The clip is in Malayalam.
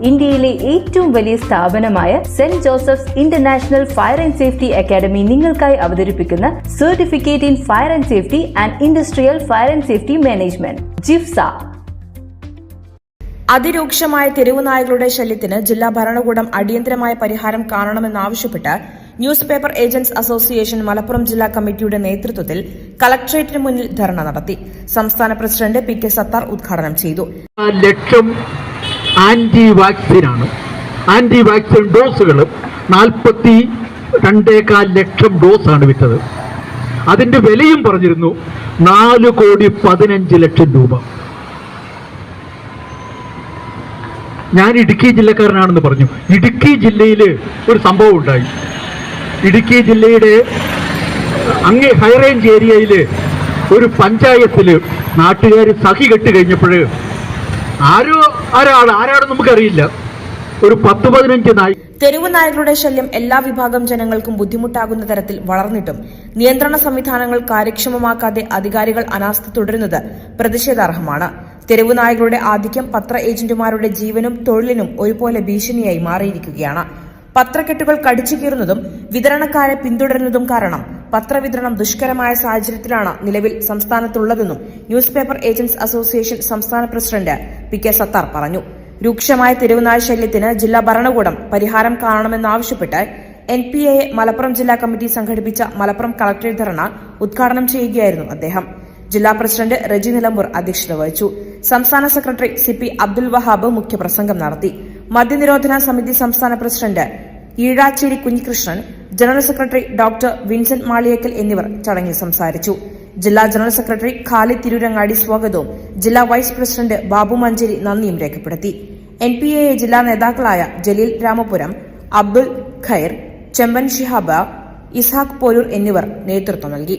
ഇന്ത്യയിലെ ഏറ്റവും വലിയ സ്ഥാപനമായ Saint Joseph's international fire and safety academy നിങ്ങൾക്കായി അവതരിപ്പിക്കുന്ന certificate in fire and safety and industrial fire and safety management ജിഫ്സ. അതിരൂക്ഷമായ തെരുവുനായകളുടെ ശല്യത്തിന് ജില്ലാ ഭരണകൂടം അടിയന്തരമായ പരിഹാരം കാണണമെന്നാവശ്യപ്പെട്ട് news paper agents association Malappuram ജില്ലാ കമ്മിറ്റിയുടെ നേതൃത്വത്തിൽ കളക്ടറേറ്റിന് മുന്നിൽ ധർണ നടത്തി. സംസ്ഥാന പ്രസിഡന്റ് പി കെ സത്താർ ഉദ്ഘാടനം ചെയ്തു. ലക്ഷം ആന്റി വാക്സിനാണ് ആന്റി വാക്സിൻ ഡോസുകൾ നാൽപ്പത്തി രണ്ടേകാൽ ലക്ഷം ഡോസാണ് വിറ്റത്. അതിന്റെ വിലയും പറഞ്ഞിരുന്നു നാല് കോടി പതിനഞ്ച് ലക്ഷം രൂപ. ഞാൻ ഇടുക്കി ജില്ലക്കാരനാണെന്ന് പറഞ്ഞു. ഇടുക്കി ജില്ലയിൽ ഒരു സംഭവം ഉണ്ടായി. ഇടുക്കി ജില്ലയുടെ അങ്ങേ ഹൈറേഞ്ച് ഏരിയയിൽ ഒരു പഞ്ചായത്തിൽ നാട്ടുകാർ സഹി കെട്ട് കഴിഞ്ഞപ്പോൾ ആരോ ആരാണ്? ആരാണെന്ന് നമുക്കറിയില്ല. ഒരു പത്ത് പതിനഞ്ച് നായി തെരുവ് നായകളുടെ ശല്യം എല്ലാ വിഭാഗം ജനങ്ങൾക്കും ബുദ്ധിമുട്ടാകുന്ന തരത്തിൽ വളർന്നിട്ടും നിയന്ത്രണ സംവിധാനങ്ങൾ കാര്യക്ഷമമാക്കാതെ അധികാരികൾ അനാസ്ഥ തുടരുന്നത് പ്രതിഷേധാർഹമാണ്. തെരുവ് നായകളുടെ ആധിക്യം പത്ര ഏജന്റുമാരുടെ ജീവനും തൊഴിലിനും ഒരുപോലെ ഭീഷണിയായി മാറിയിരിക്കുകയാണ്. പത്രക്കെട്ടുകൾ കടിച്ചു കീറുന്നതും വിതരണക്കാരെ പിന്തുടരുന്നതും കാരണം പത്രവിതരണം ദുഷ്കരമായ സാഹചര്യത്തിലാണ് നിലവിൽ സംസ്ഥാനത്തുള്ളതെന്നും ന്യൂസ് പേപ്പർ ഏജന്റ്സ് അസോസിയേഷൻ സംസ്ഥാന പ്രസിഡന്റ് പി കെ സത്താർ പറഞ്ഞു. രൂക്ഷമായ തെരുവുനാൾ ശല്യത്തിന് ജില്ലാ ഭരണകൂടം പരിഹാരം കാണണമെന്നാവശ്യപ്പെട്ട് എൻ പി എ മലപ്പുറം ജില്ലാ കമ്മിറ്റി സംഘടിപ്പിച്ച മലപ്പുറം കളക്ടറേറ്റ് ധർണ ഉദ്ഘാടനം ചെയ്യുകയായിരുന്നു അദ്ദേഹം. ജില്ലാ പ്രസിഡന്റ് റെജി നിലമ്പൂർ അധ്യക്ഷത വഹിച്ചു. സംസ്ഥാന secretary C P Abdul Wahab മുഖ്യപ്രസംഗം നടത്തി. മദ്യനിരോധന സമിതി സംസ്ഥാന president Eezhacheri Kunhikrishnan general secretary doctor Vincent Maliyekkal എന്നിവർ ചടങ്ങിൽ സംസാരിച്ചു. ജില്ലാ ജനറൽ സെക്രട്ടറി ഖാലി തിരൂരങ്ങാടി സ്വാഗതവും ജില്ലാ വൈസ് പ്രസിഡന്റ് ബാബു മഞ്ചേരി നന്ദിയും രേഖപ്പെടുത്തി. എൻ പി എ ജില്ലാ നേതാക്കളായ ജലീൽ രാമപുരം അബ്ദുൽ ഖൈർ ചെമ്പൻ ഷിഹാബ ഇസ്ഹാഖ് പോരൂർ എന്നിവർ നേതൃത്വം നൽകി.